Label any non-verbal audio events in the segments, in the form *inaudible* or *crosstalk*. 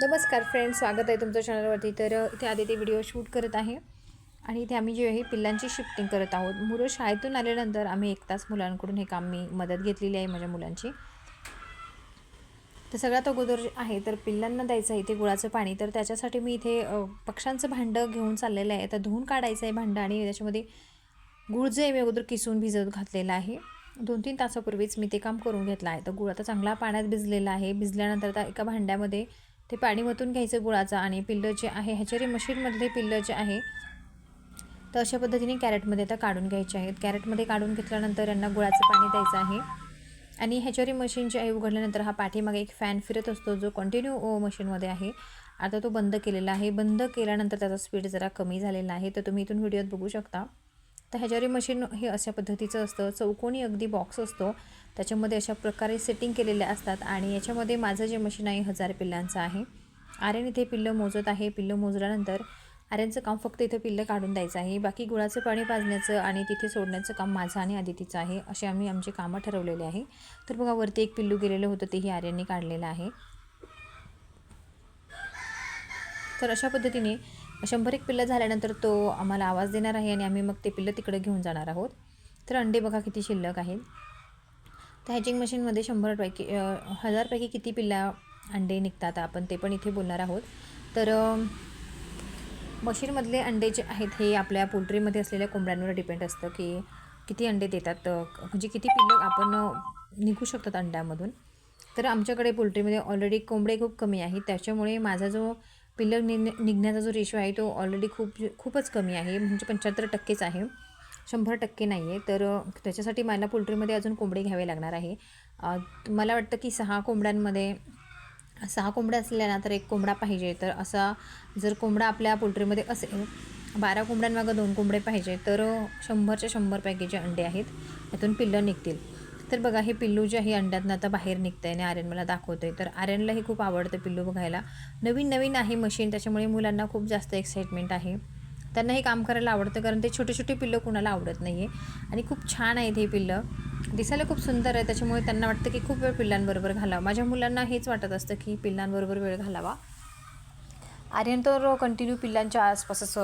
नमस्कार फ्रेंड्स स्वागत आहे तुमच्या चॅनलवरती तर इथे आधी ते व्हिडिओ शूट करत आहे. आणि इथे आम्ही जे आहे पिल्लांची शिफ्टिंग करत आहोत. मुलं शाळेतून आल्यानंतर आम्ही एक तास मुलांकडून हे काम मी मदत घेतलेली आहे माझ्या मुलांची. तर सगळ्यात अगोदर जे आहे तर पिल्लांना द्यायचं आहे इथे गुळाचं पाणी. तर त्याच्यासाठी मी इथे पक्ष्यांचं भांडं घेऊन चाललेलं आहे. तर धुवून काढायचं आहे भांडं आणि त्याच्यामध्ये गुळ जे आहे मी अगोदर किसून भिजत घातलेलं आहे. दोन तीन तासापूर्वीच मी ते काम करून घेतलं आहे. तर गुळ आता चांगला पाण्यात भिजलेला आहे. भिजल्यानंतर आता एका भांड्यामध्ये ते पाणी वतून घ्यायचं गुळाचं आणि पिल्लं जे आहे ह्याच्या मशीनमधले पिल्लं जे आहे तर अशा पद्धतीने कॅरेटमध्ये आता काढून घ्यायचे आहेत. कॅरेटमध्ये काढून घेतल्यानंतर यांना गुळाचं पाणी द्यायचं आहे. आणि ह्याच्यावरी मशीन जे आहे उघडल्यानंतर हा पाठीमागे एक फॅन फिरत असतो जो कंटिन्यू मशीनमध्ये आहे. आता तो बंद केलेला आहे. बंद केल्यानंतर त्याचा स्पीड जरा कमी झालेला आहे. तर तुम्ही इथून व्हिडिओत बघू शकता. तर ह्याच्यावरी मशीन हे अशा पद्धतीचं असतं. चौकोनी अगदी बॉक्स असतो. त्याच्यामध्ये अशा प्रकारे सेटिंग केलेल्या असतात आणि याच्यामध्ये माझं जे मशीन आहे हजार पिल्लांचं आहे. आर्यन इथे पिल्लं मोजत आहे. पिल्लं मोजल्यानंतर आर्यांचं काम फक्त इथं पिल्लं काढून द्यायचं आहे. बाकी गुळाचं पाणी पाजण्याचं आणि तिथे सोडण्याचं काम माझं आणि आदितीचं आहे. असे आम्ही आमची कामं ठरवलेले आहे. तर बघा वरती एक पिल्लू गेलेलं होतं तेही आर्यांनी काढलेलं आहे. तर अशा पद्धतीने शंभर एक पिल्लं झाल्यानंतर तो आम्हाला आवाज देणार आहे आणि आम्ही मग ते पिल्लं तिकडे घेऊन जाणार आहोत. तर अंडे बघा किती शिल्लक आहेत. तर हॅचिंग मशीनमध्ये शंभरपैकी हजारपैकी किती पिल्ला अंडे निघतात आपण ते पण इथे बोलणार आहोत. तर मशीनमधले अंडे जे आहेत हे आपल्या पोल्ट्रीमध्ये असलेल्या कोंबड्यांवर डिपेंड असतं की किती अंडे देतात म्हणजे किती पिल्लं आपण निघू शकतात अंड्यामधून. तर आमच्याकडे पोल्ट्रीमध्ये ऑलरेडी कोंबडे खूप कमी आहेत. त्याच्यामुळे माझा जो पिल्लं नि निघण्याचा जो रेशो आहे तो ऑलरेडी खूप खूपच कमी आहे. म्हणजे पंच्याहत्तर टक्केच आहे. शंभर टक्के नाही आहे तर त्याच्यासाठी मला पोल्ट्रीमध्ये अजून कोंबडे घ्यावे लागणार आहे. मला वाटतं की सहा कोंबड्यांमध्ये सहा कोंबड्या असल्या ना तर एक कोंबडा पाहिजे. तर असा जर कोंबडा आपल्या पोल्ट्रीमध्ये असेल बारा कोंबड्यांमागं दोन कोंबडे पाहिजे तर शंभरच्या शंभरपैकी जे अंडे आहेत. त्यातून पिल्लं निघतील. तर बघा हे पिल्लू जे आहे अंड्यातनं आता बाहेर निघतं आहे आणि आर्यन मला दाखवतं आहे तर आर्यनला हे खूप आवडतं पिल्लू बघायला. नवीन नवीन आहे मशीन त्याच्यामुळे मुलांना खूप जास्त एक्साइटमेंट आहे. त्यांना हे काम करायला आवडतं कारण ते छोटे छोटे पिल्लं कुणाला आवडत नाही आहे आणि खूप छान आहेत हे पिल्लं. दिसायला खूप सुंदर आहे त्याच्यामुळे त्यांना वाटतं की खूप वेळ पिल्लांबरोबर घालावा. माझ्या मुलांना हेच वाटत असतं की पिल्लांबरोबर वेळ घालावा. आर्यन तर कंटिन्यू पिल्लांच्या आसपासच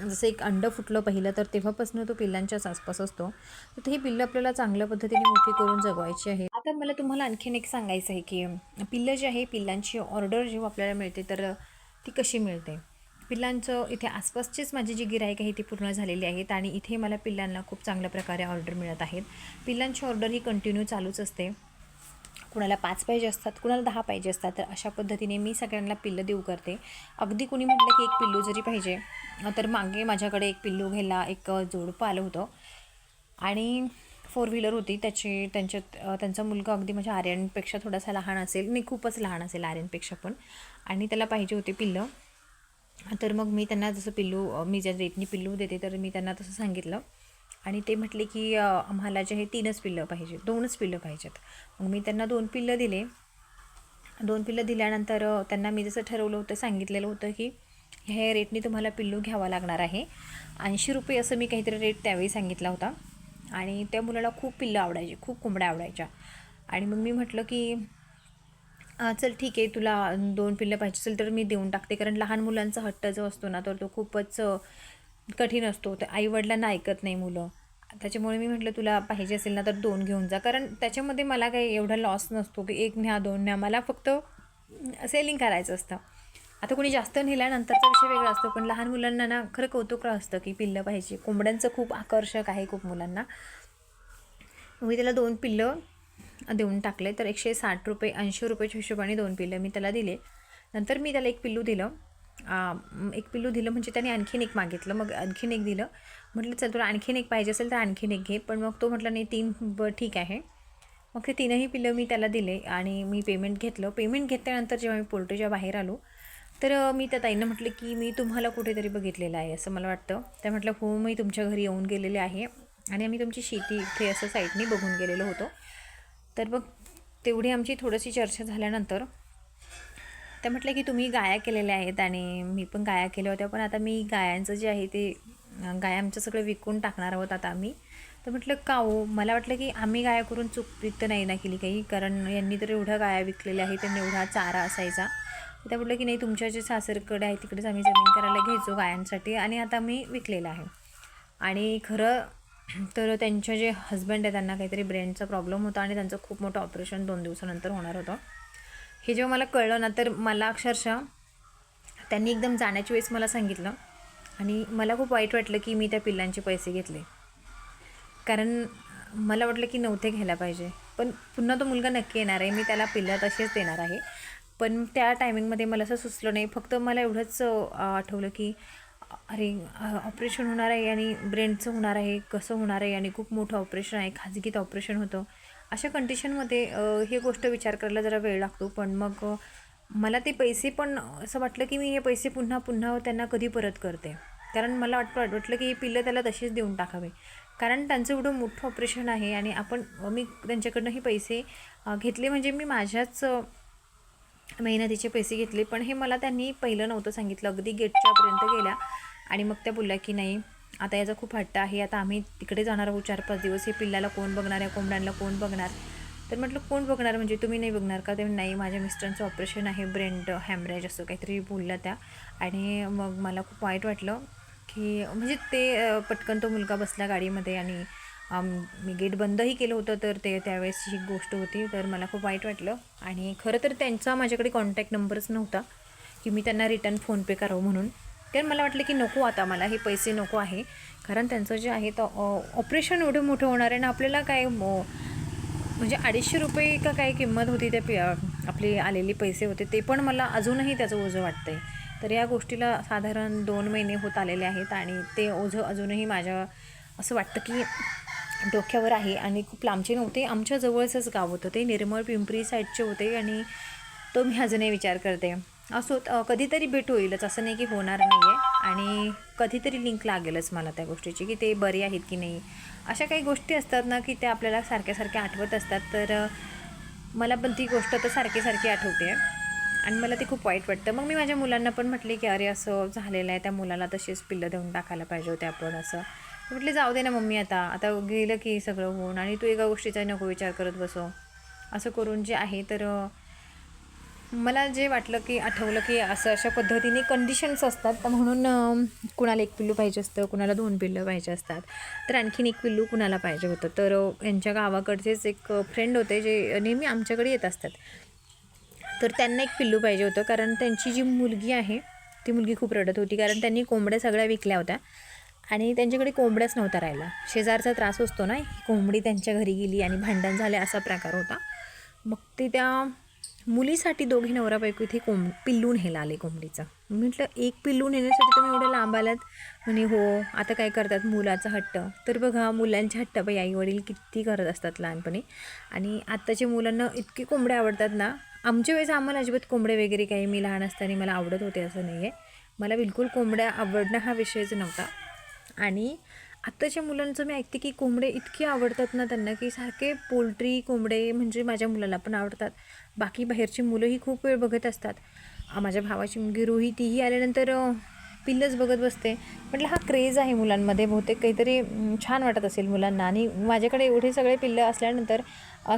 जसं एक अंडं फुटलं पहिलं तर तेव्हापासून तो पिल्लांच्याच आसपास असतो. तर ही पिल्लं आपल्याला चांगल्या पद्धतीने मोठी करून जगवायची आहे आता मला तुम्हाला आणखीन एक सांगायचं आहे की पिल्लं जी आहे पिल्लांची ऑर्डर जेव्हा आपल्याला मिळते तर ती कशी मिळते? पिल्लांचं इथे आसपासचीच माझी जी गिराईक आहे ती पूर्ण झालेली आहेत आणि इथे मला पिल्लांना खूप चांगल्या प्रकारे ऑर्डर मिळत आहेत. पिल्लांची ऑर्डर ही कंटिन्यू चालूच असते. कुणाला पाच पाहिजे असतात कुणाला दहा पाहिजे असतात तर अशा पद्धतीने मी सगळ्यांना पिल्लं देऊ करते. अगदी कुणी म्हटलं की एक पिल्लू जरी पाहिजे तर मागे माझ्याकडे एक पिल्लू घ्यायला एक जोडपं आलं होतं. आणि फोर व्हीलर होती त्याची त्यांच्यात त्यांचा मुलगा अगदी माझ्या आर्यनपेक्षा थोडासा लहान असेल. नाही खूपच लहान असेल आर्यनपेक्षा पण. आणि त्याला पाहिजे होते पिल्लं. तर मग मी त्यांना जसं पिल्लू मी ज्या रेटनी पिल्लू देते तर मी त्यांना तसं सांगितलं. आणि ते म्हटले की आम्हाला जे हे तीनच पिल्लं पाहिजे दोनच पिल्लं पाहिजेत. मग मी त्यांना दोन पिल्लं दिले. दोन पिल्लं दिल्यानंतर त्यांना मी जसं ठरवलं होतं सांगितलेलं होतं की ह्या रेटने तुम्हाला पिल्लू घ्यावा लागणार आहे. ऐंशी रुपये असं मी काहीतरी रेट त्यावेळी सांगितला होता. आणि त्या मुलाला खूप पिल्लं आवडायची खूप कोंबड्या आवडायच्या. आणि मग मी म्हटलं की चल ठीक आहे तुला दोन पिल्लं पाहिजे असेल तर मी देऊन टाकते. कारण लहान मुलांचा हट्ट जो असतो ना तर तो खूपच कठीण असतो. तर आईवडिलांना ऐकत नाही मुलं. त्याच्यामुळे मी म्हटलं तुला पाहिजे असेल ना तर दोन घेऊन जा. कारण त्याच्यामध्ये मला काही एवढा लॉस नसतो की एक न्या दोन न्या. मला फक्त सेलिंग करायचं असतं. आता कोणी जास्त नेल्यानंतरचा विषय वेगळा असतो पण लहान मुलांना ना खरं कौतुक असतं की पिल्लं पाहिजे. कोंबड्यांचं खूप आकर्षक आहे खूप मुलांना. मी त्याला दोन पिल्लं देऊन टाकले. तर एकशे साठ रुपये ऐंशी रुपयाच्या हिशोबाने दोन पिल्लं मी त्याला दिले. नंतर मी त्याला एक पिल्लू दिलं. एक पिल्लू दिलं म्हणजे त्याने आणखीन एक मागितलं. मग आणखीन एक दिलं. म्हटलं चल तुला आणखीन एक पाहिजे असेल तर आणखीन एक घे. पण मग तो म्हटलं नाही तीन ब ठीक आहे. मग ते तीनही पिल्लं मी त्याला दिले आणि मी पेमेंट घेतलं. पेमेंट घेतल्यानंतर जेव्हा मी पोल्ट्रीच्या बाहेर आलो तर मी त्या ताईंना म्हटलं की मी तुम्हाला कुठेतरी बघितलेलं आहे असं मला वाटतं. त्या म्हटलं हो मी तुमच्या घरी येऊन गेलेले आहे आणि आम्ही तुमची शेती इथे असं साईडने बघून गेलेलो होतो. तर मग तेवढी आमची थोडीशी चर्चा झाल्यानंतर त्या म्हटलं की तुम्ही गाया केलेल्या आहेत आणि मी पण गाया केल्या होत्या पण आता मी गायांचं जे आहे ते अं, गाया आमचं सगळं विकून टाकणार आहोत आता आम्ही. तर म्हटलं का हो मला वाटलं की आम्ही गाया करून चूक तर नाही ना केली काही कारण यांनी तर एवढ्या गाया विकलेल्या आहेत त्यांनी एवढा चारा असायचा. त्या म्हटलं की नाही तुमच्या जे सासरकडे आहे तिकडेच आम्ही जमीन करायला घ्यायचो गायांसाठी आणि आता मी विकलेलं आहे. आणि खरं तर त्यांचे जे हस्बंड आहे त्यांना काहीतरी ब्रेनचा प्रॉब्लेम होता आणि त्यांचं खूप मोठं ऑपरेशन दोन दिवसानंतर होणार होतं. हे जेव्हा मला कळलं ना तर मला अक्षरशः त्यांनी एकदम जाण्याच्या वेळेस मला सांगितलं. आणि मला खूप वाईट वाटलं की मी त्या पिल्लांचे पैसे घेतले. कारण मला वाटलं की नव्हते घ्यायला पाहिजे. पण पुन्हा तो मुलगा नक्की येणार आहे. मी त्याला पिल्ला तसेच देणार आहे. पण त्या टायमिंगमध्ये मला असं सुचलं नाही. फक्त मला एवढंच आठवलं की अरे ऑपरेशन होणार आहे आणि ब्रेनचं होणार आहे कसं होणार आहे आणि खूप मोठं ऑपरेशन आहे खाजगीत ऑपरेशन होतं. अशा कंडिशनमध्ये हे गोष्ट विचार करायला जरा वेळ लागतो. पण मग मला ते पैसे पण असं वाटलं की मी हे पैसे पुन्हा पुन्हा त्यांना कधी परत करते. कारण मला वाट वाटलं की ही पिल्लं त्याला तशीच देऊन टाकावे. कारण त्यांचं एवढं मोठं ऑपरेशन आहे आणि आपण मी त्यांच्याकडनं हे पैसे घेतले म्हणजे मी माझ्याच मेहनतीचे पैसे घेतले. पण हे मला त्यांनी पहिलं नव्हतं सांगितलं. अगदी गेटच्यापर्यंत गेल्या आणि मग त्या बोलल्या की नाही आता याचा खूप हट्ट आहे. आता आम्ही तिकडे जाणार आहोत चार पाच दिवस. हे पिल्लाला कोण बघणार? या कोंबड्यांना कोण बघणार? तर म्हटलं कोण बघणार? म्हणजे तुम्ही नाही बघणार का? ते नाही माझ्या मिस्टरांचं ऑपरेशन आहे ब्रेन हॅमरेज असं काहीतरी बोलल्या त्या. आणि मग मला खूप वाईट वाटलं की म्हणजे ते पटकन तो मुलगा बसला गाडीमध्ये आणि मी गेट बंदही केलं होतं तर ते त्यावेळेस ही गोष्ट होती तर मला खूप वाईट वाटलं. आणि खरं तर त्यांचा माझ्याकडे कॉन्टॅक्ट नंबरच नव्हता की मी त्यांना रिटर्न फोनपे करावं म्हणून. तर मला वाटलं की नको आता मला हे पैसे नको आहे. कारण त्यांचं जे आहे तर ऑपरेशन एवढं मोठं होणार आहे ना आपल्याला काय म्हणजे अडीचशे रुपये का काय किंमत होती त्या पि आपली आलेले पैसे होते ते पण मला अजूनही त्याचं ओझं वाटतं आहे तर या गोष्टीला साधारण दोन महिने होत आलेले आहेत आणि ते ओझं अजूनही माझ्या असं वाटतं की डोक्यावर आहे. आणि खूप लांबचे नव्हते आमच्या जवळचंच गाव होतं ते निर्मळ पिंपरी साईडचे होते आणि तो मी अजूनही विचार करते. असो कधीतरी भेट होईलच. असं नाही की होणार नाही आहे आणि कधीतरी लिंक लागेलच मला त्या गोष्टीची की ते बरे आहेत की नाही. अशा काही गोष्टी असतात ना की त्या आपल्याला सारख्या सारख्या आठवत असतात. तर मला पण ती गोष्ट तर सारखी सारखी आठवते. आणि मला ते खूप वाईट वाटतं. मग मी माझ्या मुलांना पण म्हटले की अरे असं झालेलं आहे. त्या मुलाला तशीच पिल्लं देऊन टाकायला पाहिजे होते आपण असं. म्हटले जाऊ दे ना मम्मी आता. आता गेलं की सगळं होऊन आणि तू एका गोष्टीचा नको विचार करत बसो. असं करून जे आहे तर मला जे वाटलं की आठवलं की असं अशा पद्धतीने कंडिशन्स असतात. तर म्हणून कुणाला एक पिल्लू पाहिजे असतं कुणाला दोन पिल्लं पाहिजे असतात. तर आणखीन एक पिल्लू कुणाला पाहिजे होतं? तर यांच्या गावाकडचेच एक फ्रेंड होते जे नेहमी आमच्याकडे येत असतात. तर त्यांना एक पिल्लू पाहिजे होतं कारण त्यांची जी मुलगी आहे ती मुलगी खूप रडत होती कारण त्यांनी कोंबड्या सगळ्या विकल्या होत्या. आणि त्यांच्याकडे कोंबड्याच नव्हता राहिला शेजारचा त्रास असतो ना कोंबडी त्यांच्या घरी गेली आणि भांडण झाले असा प्रकार होता. मग ते त्या मुलीसाठी दोघे नवरा बायको इथे कोंब पिल्लू न्यायला आले कोंबडीचं. म्हटलं एक पिल्लू नेण्यासाठी तुम्ही एवढं लांब आलात? म्हणे हो. आता काय करतात? मुलाचा हट्ट. तर बघा मुलांचे हट्ट बाई आई वडील किती करत असतात लहानपणी. आणि आत्ताच्या मुलांना इतके कोंबडे आवडतात ना. आमच्या वेळेस आम्हाला अजिबात कोंबडे वगैरे काही मी लहान असताना मला आवडत होते असं नाही आहे मला बिलकुल कोंबड्या आवडणं हा विषयच नव्हता. आणि आत्ताच्या मुलांचं मी ऐकते की कोंबडे इतके आवडतात ना त्यांना की सारखे पोल्ट्री कोंबडे म्हणजे माझ्या मुलाला पण आवडतात. बाकी बाहेरची मुलंही खूप वेळ बघत असतात. माझ्या भावाची मुलगी रोही तीही आल्यानंतर पिल्लंच बघत बसते. म्हटलं हा क्रेज आहे मुलांमध्ये बहुतेक काहीतरी छान वाटत असेल मुलांना. आणि माझ्याकडे एवढे सगळे पिल्लं असल्यानंतर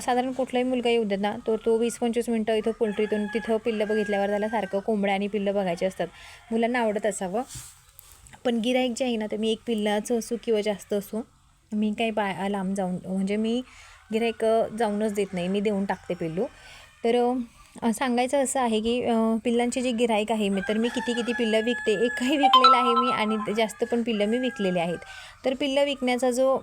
साधारण कुठलाही मुलगा येऊ देत ना तर तो वीस पंचवीस मिनटं इथं पोल्ट्रीतून तिथं पिल्लं बघितल्यावर त्याला सारखं कोंबड्या आणि पिल्लं बघायचे असतात. मुलांना आवडत असावं. पण गिराईक जे आहे ना ते मी एक पिल्लाचं असो किंवा जास्त असो मी काही बा लांब जाऊन म्हणजे मी गिराईक जाऊनच देत नाही. मी देऊन टाकते पिल्लू. तर सांगायचं असं आहे की पिल्लांची जी गिराईक आहे मी तर मी किती किती पिल्लं विकते एकही विकलेलं आहे मी आणि ते जास्त पण पिल्लं मी विकलेले आहेत. तर पिल्लं विकण्याचा जो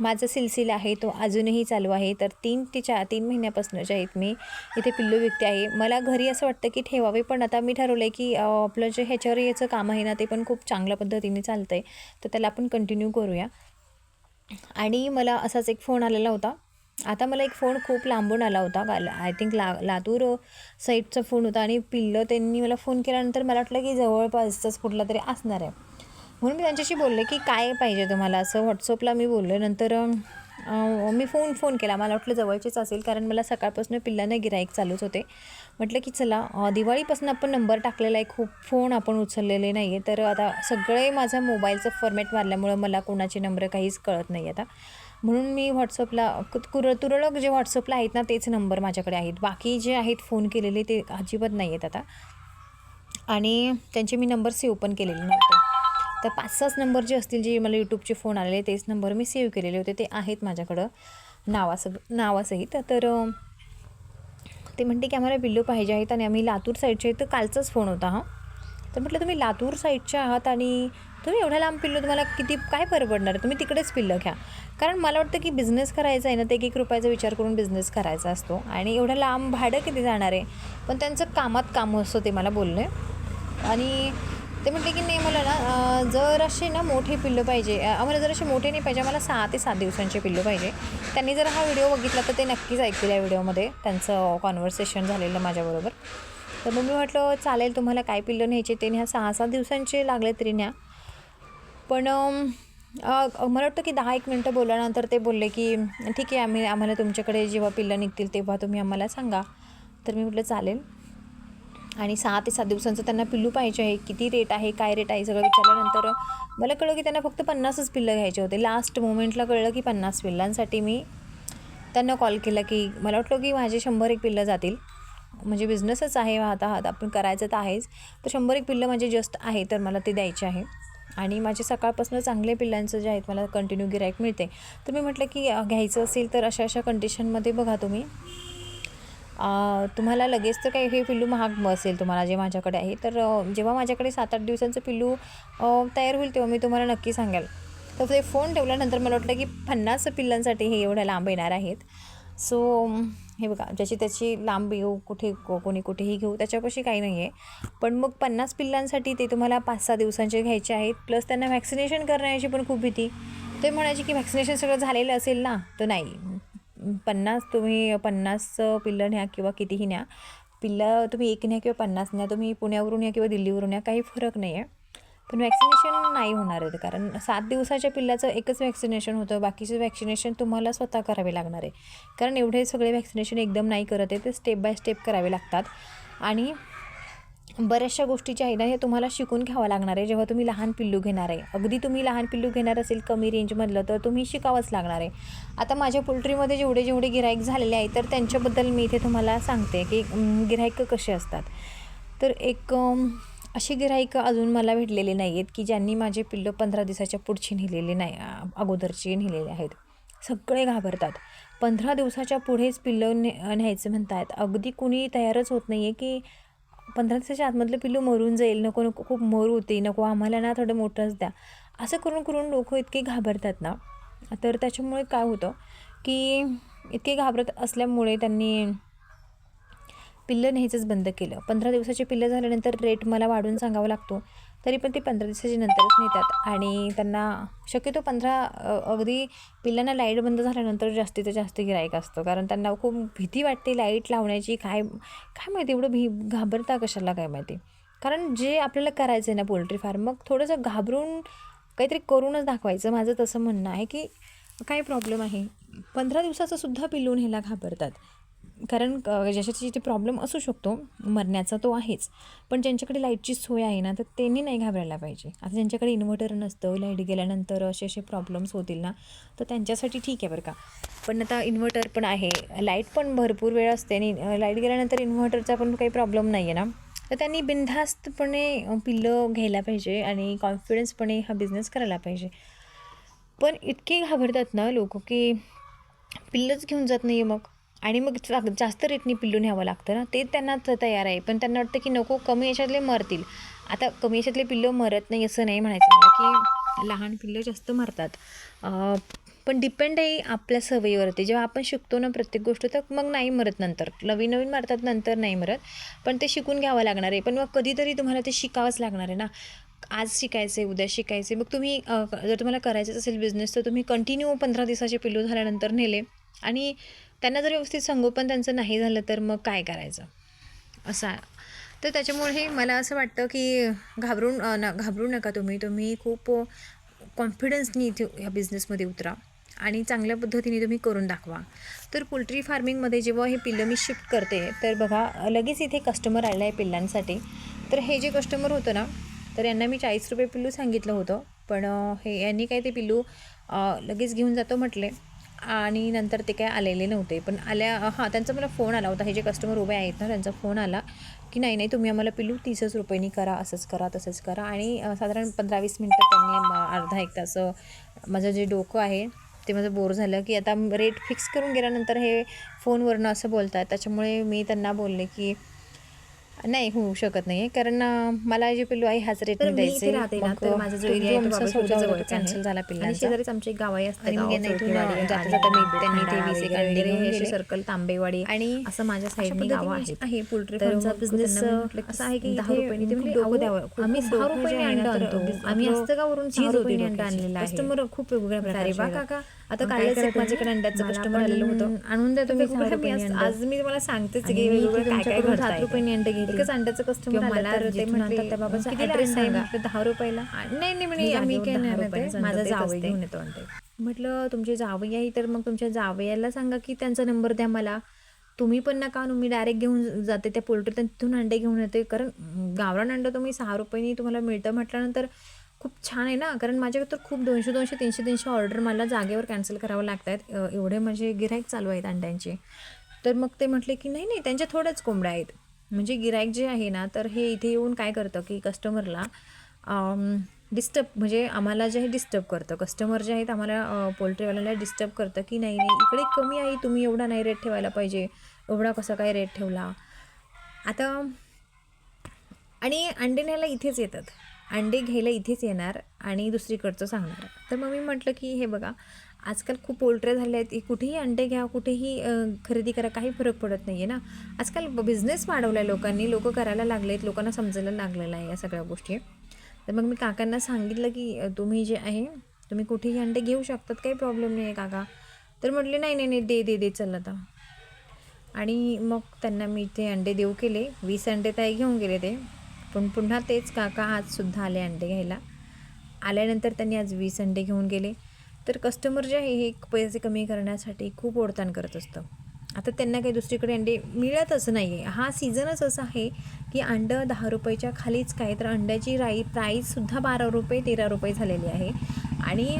माझा सिलसिला आहे तो अजूनही चालू आहे. तर तीन ते चार तीन महिन्यापासून जे आहेत मी इथे पिल्लू विकते आहे. मला घरी असं वाटतं की ठेवावे पण आता मी ठरवलं आहे की आपलं जे ह्याच्यावर याचं काम आहे ना ते पण खूप चांगल्या पद्धतीने चालतं आहे तर त्याला आपण कंटिन्यू करूया. आणि मला असाच एक फोन आलेला होता. आता मला एक फोन खूप लांबून आला होता. आय थिंक ला लातूर साईडचा फोन होता आणि पिल्लं त्यांनी मला फोन केल्यानंतर मला वाटलं की जवळपासचाच कुठला तरी असणार आहे. म्हणून मी त्यांच्याशी बोलले की काय पाहिजे तुम्हाला? असं व्हॉट्सअपला मी बोलले. नंतर मी फोन फोन केला. मला वाटलं जवळचेच असेल कारण मला सकाळपासून पिल्लांना गिराईक चालूच होते. म्हटलं की चला दिवाळीपासून आपण नंबर टाकलेला आहे. खूप फोन आपण उचललेले नाही आहे तर आता सगळे माझा मोबाईलचं फॉर्मॅट मारल्यामुळं मला कोणाचे नंबर काहीच कळत नाही आता. म्हणून मी व्हॉट्सअपला कुर तुरळक जे व्हॉट्सअपला आहेत ना तेच नंबर माझ्याकडे आहेत. बाकी जे आहेत फोन केलेले ते अजिबात नाही आहेत आता. आणि त्यांचे मी नंबर सेव्ह पण केलेले नव्हते. तर पाच सहाच नंबर जे असतील जे मला यूट्यूबचे फोन आलेले तेच नंबर मी सेव्ह केलेले होते. ते आहेत माझ्याकडं नावास नावासहित. तर ते म्हणते की आम्हाला पिल्लू पाहिजे आहेत आणि आम्ही लातूर साईडचे आहेत तर कालचाच फोन होता हा. तर म्हटलं तुम्ही लातूर साईडच्या आहात आणि तुम्ही एवढ्या लांब पिल्लू तुम्हाला किती काय परवडणार? आहे तुम्ही तिकडेच पिल्लं घ्या. कारण मला वाटतं की बिझनेस करायचा आहे ना ते एक एक रुपयाचा विचार करून बिझनेस करायचा असतो. आणि एवढं लांब भाडं किती जाणार आहे? पण त्यांचं कामात काम असतं ते मला बोलले. आणि ते म्हटले की नाही मला ना जर असे ना मोठे पिल्लं पाहिजे आम्हाला जर असे मोठे नाही पाहिजे आम्हाला सहा ते सात दिवसांचे पिल्लं पाहिजे. त्यांनी जर हा व्हिडिओ बघितला तर ते नक्कीच ऐकतील या व्हिडिओमध्ये. त्यांचं कॉन्व्हर्सेशन झालेलं माझ्याबरोबर. तर मग मी म्हटलं चालेल तुम्हाला काय पिल्लं न्यायचे ते न्या. सहा सात दिवसांचे लागले तरी न्या. पण मला वाटतं की दहा एक मिनटं बोलल्यानंतर ते बोलले की ठीक आहे आम्ही आम्हाला तुमच्याकडे जेव्हा पिल्लं निघतील तेव्हा तुम्ही आम्हाला सांगा. तर मी म्हटलं चालेल. आणि सहा ते सात दिवसांचं त्यांना पिल्लू पाहिजे आहे किती रेट आहे काय रेट आहे सगळं विचारल्यानंतर मला कळलं की त्यांना फक्त पन्नासच पिल्लं घ्यायचे होते. लास्ट मोमेंटला कळलं की पन्नास पिल्लांसाठी मी त्यांना कॉल केला की मला वाटलं की माझे शंभर एक पिल्लं जातील. म्हणजे बिझनेसच आहे आता हात आपण करायचं तर आहेच तर शंभर एक पिल्लं माझे जस्ट आहे तर मला ते द्यायचे आहे. आणि माझे सकाळपासून चांगले पिल्लांचं जे आहेत मला कंटिन्यू गिरायक मिळते. तर मी म्हटलं की घ्यायचं असेल तर अशा अशा कंडिशनमध्ये बघा तुम्ही. तुम्हाला लगेच तर काही हे पिल्लू महाग असेल तुम्हाला जे माझ्याकडे आहे. तर जेव्हा माझ्याकडे सात आठ दिवसांचं पिल्लू तयार होईल तेव्हा मी तुम्हाला नक्की सांगेल. तर ते फोन ठेवल्यानंतर मला वाटलं की पन्नास पिल्लांसाठी हे एवढ्या लांब येणार आहेत. सो हे बघा ज्याची त्याची लांब येऊ हो, कुठे को कोणी कुठेही घेऊ त्याच्यापाशी काही नाही आहे पण मग पन्नास पिल्लांसाठी ते तुम्हाला पाच सहा दिवसांचे घ्यायचे आहेत प्लस त्यांना व्हॅक्सिनेशन करण्याची पण खूप भीती. ते म्हणायची की व्हॅक्सिनेशन सगळं झालेलं असेल ना तर नाही. पन्नास तुम्ही पन्नास पिल्लं न्या किंवा कितीही न्या. पिल्लं तुम्ही एक न्या किंवा पन्नास न्या तुम्ही पुण्यावरून या किंवा दिल्लीवरून या काही फरक नाही आहे पण व्हॅक्सिनेशन नाही होणार आहे कारण सात दिवसाच्या पिल्लाचं एकच वॅक्सिनेशन होतं. बाकीचे वॅक्सिनेशन तुम्हाला स्वतः करावे लागणार आहे. कारण एवढे सगळे व्हॅक्सिनेशन एकदम नाही करत आहे ते स्टेप बाय स्टेप करावे लागतात. आणि बऱ्याचशा गोष्टी ज्या आहेत ना हे तुम्हाला शिकून घ्यावं लागणार आहे. जेव्हा तुम्ही लहान पिल्लू घेणार आहे. अगदी तुम्ही लहान पिल्लू घेणार असेल कमी रेंजमधलं तर तुम्ही शिकावंच लागणार आहे. आता माझ्या पोल्ट्रीमध्ये जेवढे जेवढे गिराईक झालेले आहेत तर त्यांच्याबद्दल मी इथे तुम्हाला सांगते की गिराईक कसे असतात. तर एक अशी गिराईक अजून मला भेटलेले नाही आहेत की ज्यांनी माझे पिल्लं पंधरा दिवसाच्या पुढची नेलेले नाही अगोदरचे अगोदरची नेलेले आहेत. सगळे घाबरतात. पंधरा दिवसाच्या पुढेच पिल्लं ने न्यायचं म्हणतात अगदी कुणी तयारच होत नाही आहे की पंधरा दिवसाच्या आतमधलं पिल्लू मरून जाईल. नको नको खूप मोर होते. नको आम्हाला ना थोडं मोठंच द्या. असं करून करून लोक इतके घाबरतात ना. तर त्याच्यामुळे काय होतं की इतके घाबरत असल्यामुळे त्यांनी पिल्लं न्यायचंच बंद केलं. पंधरा दिवसाची पिल्लं झाल्यानंतर रेट मला वाढून सांगावा लागतो. तरी पण ते पंधरा दिवसाच्या नंतरच नेतात. आणि त्यांना शक्यतो पंधरा अगदी पिल्लांना लाइट बंद झाल्यानंतर जास्तीत जास्त गिरायक असतो. कारण त्यांना खूप भीती वाटते लाइट लावण्याची. काय काय माहिती एवढं भी घाबरता कशाला काय माहिती? कारण जे आपल्याला करायचं आहे ना पोल्ट्री फार्म मग थोडंसं घाबरून काहीतरी करूनच दाखवायचं. माझं तसं म्हणणं आहे की काय प्रॉब्लेम आहे. पंधरा दिवसाचं सुद्धा पिल्लू न्यायला घाबरतात. कारण क- ज्याच्याची ते प्रॉब्लेम असू शकतो मरण्याचा तो आहेच. पण ज्यांच्याकडे लाईटची सोय आहे ना तर त्यांनी नाही घाबरायला पाहिजे. आता ज्यांच्याकडे इन्व्हर्टर नसतं लाइट गेल्यानंतर असे असे प्रॉब्लेम्स होतील ना तर त्यांच्यासाठी ठीक आहे बरं का. पण आता इन्व्हर्टर पण आहे. लाइट पण भरपूर वेळ असते आणि लाइट गेल्यानंतर इन्व्हर्टरचा पण काही प्रॉब्लेम नाही आहे ना. तर त्यांनी बिनधास्तपणे पिल्लं घ्यायला पाहिजे आणि कॉन्फिडन्सपणे हा बिझनेस करायला पाहिजे. पण इतके घाबरतात ना लोक की पिल्लंच घेऊन जात नाही मग. आणि मग जा- जास्त रेटनी पिल्लू न्यावं लागतं ना ते त्यांना तयार आहे. पण त्यांना वाटतं की नको कमी याच्यातले मरतील. आता कमी याच्यातले पिल्लं मरत नाही असं नाही म्हणायचं मला की लहान पिल्लं जास्त मरतात. पण डिपेंड आहे आपल्या सवयीवरती. जेव्हा आपण शिकतो ना प्रत्येक गोष्ट तर मग नाही मरत नंतर. नवीन नवीन मरतात नंतर नाही मरत. पण ते शिकून घ्यावं लागणार आहे. पण मग कधीतरी तुम्हाला ते शिकावंच लागणार आहे ना. आज शिकायचे उद्या शिकायचे मग तुम्ही जर तुम्हाला करायचंच असेल बिझनेस तर तुम्ही कंटिन्यू पंधरा दिवसाचे पिल्लू झाल्यानंतर नेले. आणि त्यांना जर व्यवस्थित संगोपन त्यांचं नाही झालं तर मग काय करायचं? असं. तर त्याच्यामुळे मला असं वाटतं की घाबरून न घाबरू नका तुम्ही. तुम्ही खूप कॉन्फिडन्सनी इथे ह्या बिझनेसमध्ये उतरा आणि चांगल्या पद्धतीने तुम्ही करून दाखवा. तर पोल्ट्री फार्मिंगमध्ये जेव्हा हे पिल्लं मी शिफ्ट करते तर बघा लगेच इथे कस्टमर आलं आहे पिल्लांसाठी. तर हे जे कस्टमर होतं ना तर यांना मी चाळीस रुपये पिल्लू सांगितलं होतं. पण हे यांनी काय ते पिल्लू लगेच घेऊन जातो म्हटले. आणि नंतर ते काय आलेले नव्हते. पण आल्या हां त्यांचा मला फोन आला होता. हे जे कस्टमर उभे आहेत ना त्यांचा फोन आला की नाही नाही तुम्ही आम्हाला पिलू तीसच रुपयांनी करा असंच करा तसंच करा. आणि साधारण पंधरा वीस मिनटं त्यांनी अर्धा एक तास माझं जे डोकं आहे ते माझं बोर झालं की आता रेट फिक्स करून गेल्यानंतर हे फोनवरनं असं बोलतात. त्याच्यामुळे मी त्यांना बोलले की नाही होऊ शकत नाही कारण मला जे पिल्लू आहे ह्याच रेट माझा जो एरिया आहे जवळचा कॅन्सल झाला आणि पिल्लांचा शेजारीच आमची त्यांनी घेऊन गेले. सर्कल तांबेवाडी आणि असं माझ्या साईडने गाव पद्धतीने आहे आहे पोल्ट्री फार्मचा बिझनेस असा आहे की दहा रुपयांनी तुम्ही डोकं अहो, द्यावं. आम्ही सहा रुपयांनी आहे अंडं आणतो आम्ही हस्तगावरून चीज सहा रुपयांनी अंडं. आणलेलं आहे. कस्टमर खूप वेगवेगळ्या वा आहेत. काका आता कालच माझ्याकडे अंड्याचं कस्टमर आलेलं होतं आणून द्या तुम्ही आज- मी तुम्हाला सांगतेच की काय काय घडतं सात रुपयांनी अंडे घेतली. अंड्याचं कस्टमर मला ते त्या बाबाचा ॲड्रेस? सांगा दहा रुपयाला नाही नाही म्हणे मी आम्ही काय नाही. माझा जावई. घेऊन येतो अंडे म्हटलं तुमचे जावई आहे तर मग तुमच्या जावयाला सांगा की त्यांचा नंबर द्या मला तुम्ही पण नका मी डायरेक्ट घेऊन जाते त्या पोल्ट्रीत आणि तिथून अंडे घेऊन येते कारण गावरान अंडं तुम्ही सहा रुपयांनी तुम्हाला मिळतं म्हटल्यानंतर खूप छान आहे ना. कारण माझ्याकडे तर खूप दोनशे दोनशे तीनशे तीनशे ऑर्डर मला जागेवर कॅन्सल करावं लागत आहेत एवढे माझे गिराईक चालू आहेत अंड्यांचे. तर मग ते म्हटले की नाही नाही त्यांच्या थोड्याच कोंबड्या आहेत. म्हणजे गिराईक जे आहे ना तर हे इथे येऊन काय करतं की कस्टमरला डिस्टर्ब म्हणजे आम्हाला जे आहे डिस्टर्ब करतं. कस्टमर जे आहेत आम्हाला पोल्ट्रीवाल्याला डिस्टर्ब करतं की नाही नाही इकडे कमी आहे तुम्ही एवढा नाही रेट ठेवायला पाहिजे. एवढा कसा काय रेट ठेवला? आता आणि अंडे न्यायला इथेच येतात. अंडे घ्यायला इथेच येणार आणि दुसरीकडचं सांगणार. तर मग मी म्हटलं की हे बघा आजकाल खूप पोल्ट्र्या झाल्या आहेत कुठेही अंडे घ्या कुठेही खरेदी करा काही फरक पडत नाही आहे ना. आजकाल बिझनेस वाढवला आहे लोकांनी लोक करायला लागले आहेत लोकांना समजायला लागलेलं आहे या सगळ्या गोष्टी. तर मग मी काकांना सांगितलं की तुम्ही जे आहे तुम्ही कुठेही अंडे घेऊ शकतात काही प्रॉब्लेम नाही आहे काका. तर म्हटले नाही नाही नाही दे दे दे चल आता. आणि मग त्यांना मी ते अंडे देऊ केले वीस अंडे तर घेऊन गेले ते. पण पुन्हा तेच काका आजसुद्धा आले अंडे घ्यायला. आल्यानंतर त्यांनी आज वीस अंडे घेऊन गेले. तर कस्टमर जे आहे हे पैसे कमी करण्यासाठी खूप ओढताण करत असतं. आता त्यांना काही दुसरीकडे अंडे मिळतच नाही आहे हा सीझनच असा आहे की अंडं दहा रुपयाच्या खालीच काय तर अंड्याची राई प्राईससुद्धा बारा रुपये तेरा रुपये झालेली आहे. आणि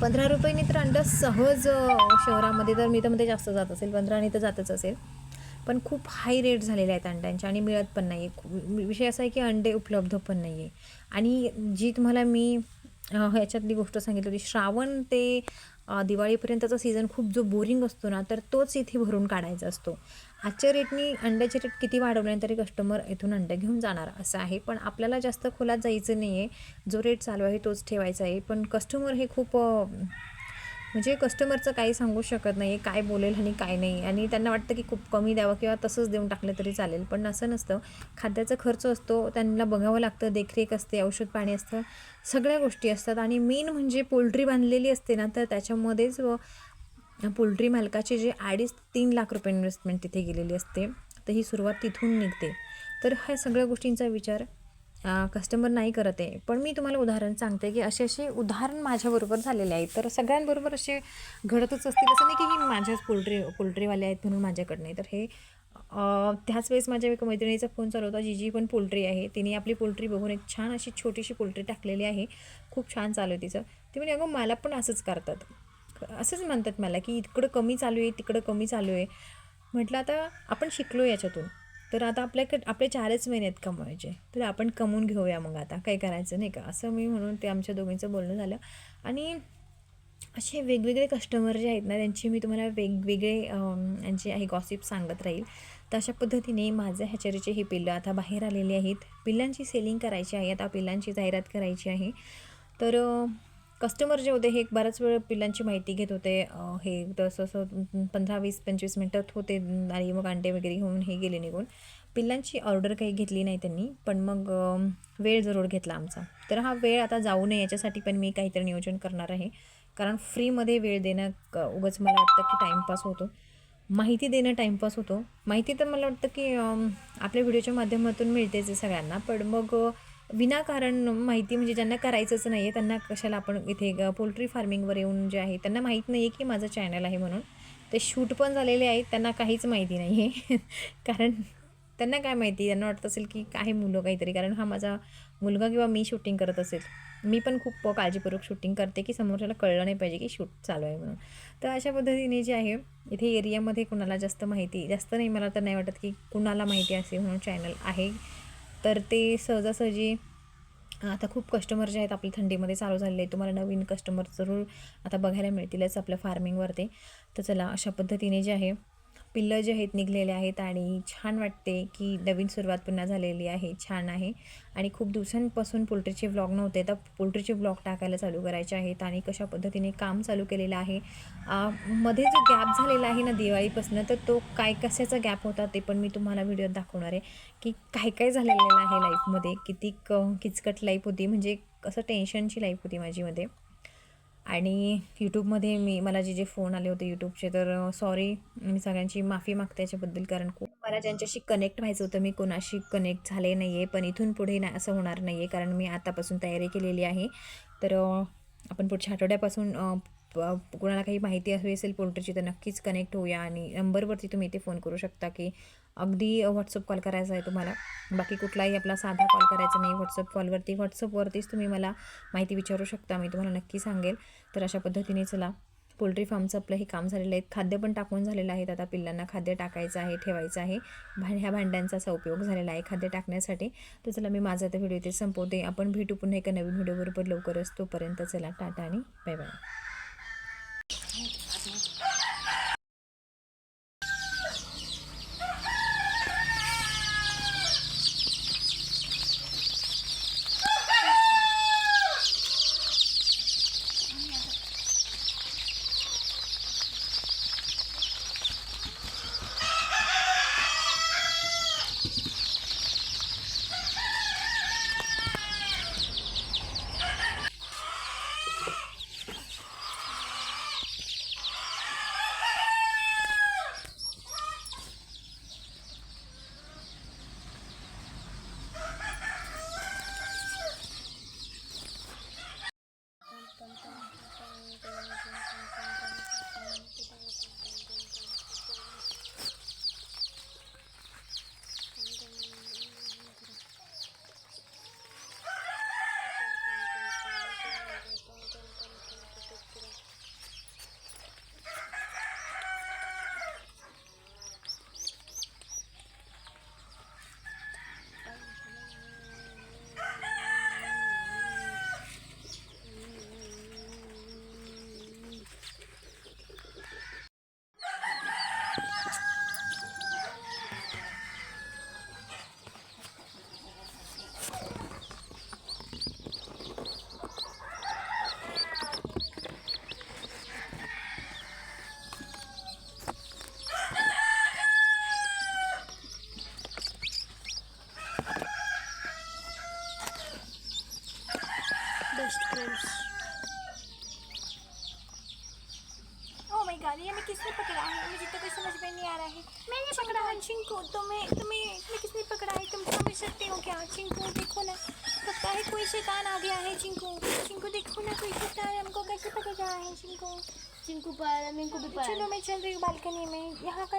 पंधरा रुपयांनी तर अंडं सहज शहरामध्ये तर मी तर मध्ये जास्त जात असेल पंधराने तर जातच असेल. पण खूप हाय रेट झालेले आहेत अंड्यांचे आणि मिळत पण नाही आहे विषय असा आहे की अंडे उपलब्ध पण नाही आहे आणि जी तुम्हाला मी ह्याच्यातली गोष्ट सांगितली होती श्रावण ते दिवाळीपर्यंतचा सीझन खूप जो बोरिंग असतो ना तर तोच इथे भरून काढायचा असतो. आजच्या रेटनी अंड्याचे रेट किती वाढवले तरी कस्टमर इथून अंडे घेऊन जाणार असं आहे. पण आपल्याला जास्त खोलात जायचं नाही आहे जो रेट चालू आहे तोच ठेवायचा आहे. पण कस्टमर हे खूप म्हणजे कस्टमरचं काही सांगू शकत नाही काय बोलेल आणि काय नाही. आणि त्यांना वाटतं की खूप कमी द्यावं किंवा तसंच देऊन टाकलं तरी चालेल. पण असं नसतं. खाद्याचा खर्च असतो त्यांना बघावं लागतं देखरेख असते औषध पाणी असतं सगळ्या गोष्टी असतात. आणि मेन म्हणजे पोल्ट्री बांधलेली असते ना तर त्याच्यामध्येच व पोल्ट्री मालकाचे जे अडीच तीन लाख रुपये इन्व्हेस्टमेंट तिथे गेलेली असते. तर ही सुरुवात तिथून निघते. तर ह्या सगळ्या गोष्टींचा विचार कस्टमर नाही करत आहे. पण मी तुम्हाला उदाहरण सांगते की असे असे उदाहरण माझ्याबरोबर झालेले आहेत. तर सगळ्यांबरोबर असे घडतच असतील असं नाही की ही माझ्याच पोल्ट्री पोल्ट्रीवाले आहेत म्हणून माझ्याकडे नाही तर हे त्याच वेळेस माझ्या एका मैत्रिणीचा फोन चालू होता. जी जी पण पोल्ट्री आहे. तिने आपली पोल्ट्री बघून एक छान अशी छोटीशी पोल्ट्री टाकलेली आहे. खूप छान चालू आहे तिचं. ती म्हणे अगं मला पण असंच करतात. असंच म्हणतात मला की इकडं कमी चालू आहे तिकडं कमी चालू आहे. म्हटलं आता आपण शिकलो याच्यातून. तर आता आपल्याकडे आपले चारच महिने आहेत कमवायचे. तर आपण कमवून घेऊया मग आता. काय करायचं नाही का? असं मी म्हणून ते आमच्या दोघींचं बोलणं झालं. आणि असे वेगवेगळे कस्टमर जे आहेत ना त्यांची मी तुम्हाला वेगवेगळे यांचे आहे गॉसिप सांगत राहील. तर अशा पद्धतीने माझ्या ह्याच्यारीचे हे पिल्लं आता बाहेर आलेली आहेत. पिल्लांची सेलिंग करायची आहे. आता पिल्लांची जाहिरात करायची आहे. तर कस्टमर जे होते हे एक बराच वेळ पिल्लांची माहिती घेत होते. हे तसं असं पंधरा वीस पंचवीस मिनटात होते आणि मग अंडे वगैरे घेऊन हे गेले निघून. पिल्लांची ऑर्डर काही घेतली नाही त्यांनी पण मग वेळ जरूर घेतला आमचा. तर हा वेळ आता जाऊ नये याच्यासाठी पण मी काहीतरी नियोजन करणार आहे. कारण फ्रीमध्ये वेळ देणं क- उगाच मला वाटतं की टाईमपास होतो. माहिती देणं टाईमपास होतो. माहिती तर मला वाटतं की आपल्या व्हिडिओच्या माध्यमातून मिळतेच सगळ्यांना. पण मग विनाकारण माहिती म्हणजे ज्यांना करायचंच नाही आहे त्यांना कशाला आपण इथे पोल्ट्री फार्मिंगवर येऊन जे आहे त्यांना माहीत नाही आहे की माझं चॅनल आहे म्हणून. ते शूट पण झालेले आहेत त्यांना काहीच माहिती नाही आहे *laughs* कारण त्यांना काय माहिती त्यांना वाटत असेल की काय मुलं काहीतरी कारण हा माझा मुलगा किंवा मी शूटिंग करत असेल. मी पण खूप काळजीपूर्वक शूटिंग करते की समोरच्याला कळलं नाही पाहिजे की शूट चालू आहे म्हणून. तर अशा पद्धतीने जे आहे इथे एरियामध्ये कुणाला जास्त माहिती जास्त नाही मला तर नाही वाटत की कुणाला माहिती असेल म्हणून चॅनल आहे. तर ते सहजासहजी आता खूप कस्टमर जे आहेत आपल्या थंडीमध्ये चालू झालेले आहेत. तुम्हाला नवीन कस्टमर जरूर आता बघायला मिळतीलच आपल्या फार्मिंगवरती तर चला अशा पद्धतीने जे आहे पिल्लं जे आहेत निघलेले आहेत आणि छान वाटते की नवीन सुरुवात पुन्हा झालेली आहे. छान आहे. आणि खूप दिवसांपासून पोल्ट्रीचे व्लॉग नव्हते तर पोल्ट्रीचे व्लॉग टाकायला चालू करायचे आहेत आणि कशा पद्धतीने काम चालू केलेलं आहे. मध्ये जो गॅप झालेला आहे ना दिवाळीपासून तर तो काय कशाचा गॅप होता ते पण मी तुम्हाला व्हिडिओत दाखवणार आहे. की काय काय झालेलं आहे लाईफमध्ये किती क किचकट लाईफ होती म्हणजे कसं टेन्शनची लाईफ होती माझीमध्ये आणि यूट्यूबमध्ये मी मला जे जे फोन आले होते यूट्यूबचे तर सॉरी मी सगळ्यांची माफी मागते याच्याबद्दल कारण खूप मला ज्यांच्याशी कनेक्ट व्हायचं होतं मी कोणाशी कनेक्ट झाले नाही आहे पण इथून पुढे ना असं होणार नाही आहे कारण मी आतापासून तयारी केलेली आहे. तर आपण पुढच्या आठवड्यापासून कोणाला काही माहिती हवी असेल पोल्ट्रीची तर नक्कीच कनेक्ट होऊया आणि नंबरवरती तुम्ही इथे फोन करू शकता की अगदी व्हॉट्सअप कॉल करायचा आहे तुम्हाला. बाकी कुठलाही आपला साधा कॉल करायचा नाही. व्हॉट्सअप कॉलवरती व्हॉट्सअपवरतीच तुम्ही मला माहिती विचारू शकता. मी तुम्हाला नक्की सांगेल. तर अशा पद्धतीने चला पोल्ट्री फार्मचं आपलं हे काम झालेलं आहे. खाद्य पण टाकून झालेलं आहे. आता पिल्लांना खाद्य टाकायचं आहे ठेवायचं आहे. भां ह्या भांड्यांचा असा उपयोग झालेला आहे खाद्य टाकण्यासाठी. तर चला मी माझा आता व्हिडिओ इथे संपवते. आपण भेटू पुन्हा एका नवीन व्हिडिओबरोबर लवकरच. तोपर्यंत चला टाटा आणि बाय बाय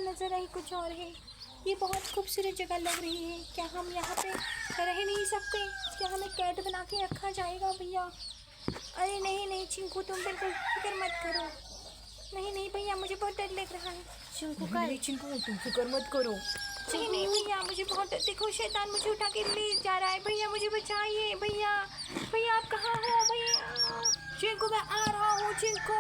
नज़ारा ही कुछ और है। ये बहुत खूबसूरत जगह लग रही है। क्या हम यहाँ पे रह नहीं सकते? क्या हमें कैद बना के रखा जाएगा भैया? अरे नहीं नहीं चिंकू तुम बिल्कुल फ़िक्र मत करो। नहीं नहीं भैया मुझे बहुत डर लग रहा है। चिंकू का चिंकू तुम फ़िक्र मत करो। नहीं नहीं भैया मुझे बहुत देखो शैतान मुझे उठा के ले जा रहा है। भैया मुझे बचाइए भैया। भैया आप कहाँ हो भैया? चिंकू मैं आ रहा हूँ चिंकू।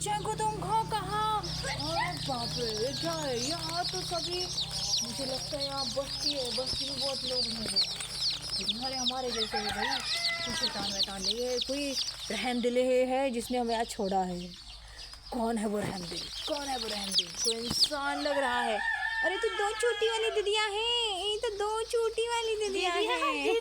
चिंकू तुम हो कहाँ? बाप रे क्या है यहाँ तो सभी मुझे लगता है यहाँ बस्ती है बस्ती में बहुत लोग हैं। तुम्हारे हमारे जैसे है भाई कोई शैतान वैतान नहीं है कोई रहम दिले है जिसने हमें आज छोड़ा है। कौन है वो रहम दिल कौन है वो रहम दिल कोई इंसान लग रहा है। अरे तो दो छोटी वाली दीदियाँ हैं ये तो दो छोटी वाली दीदियाँ हैं।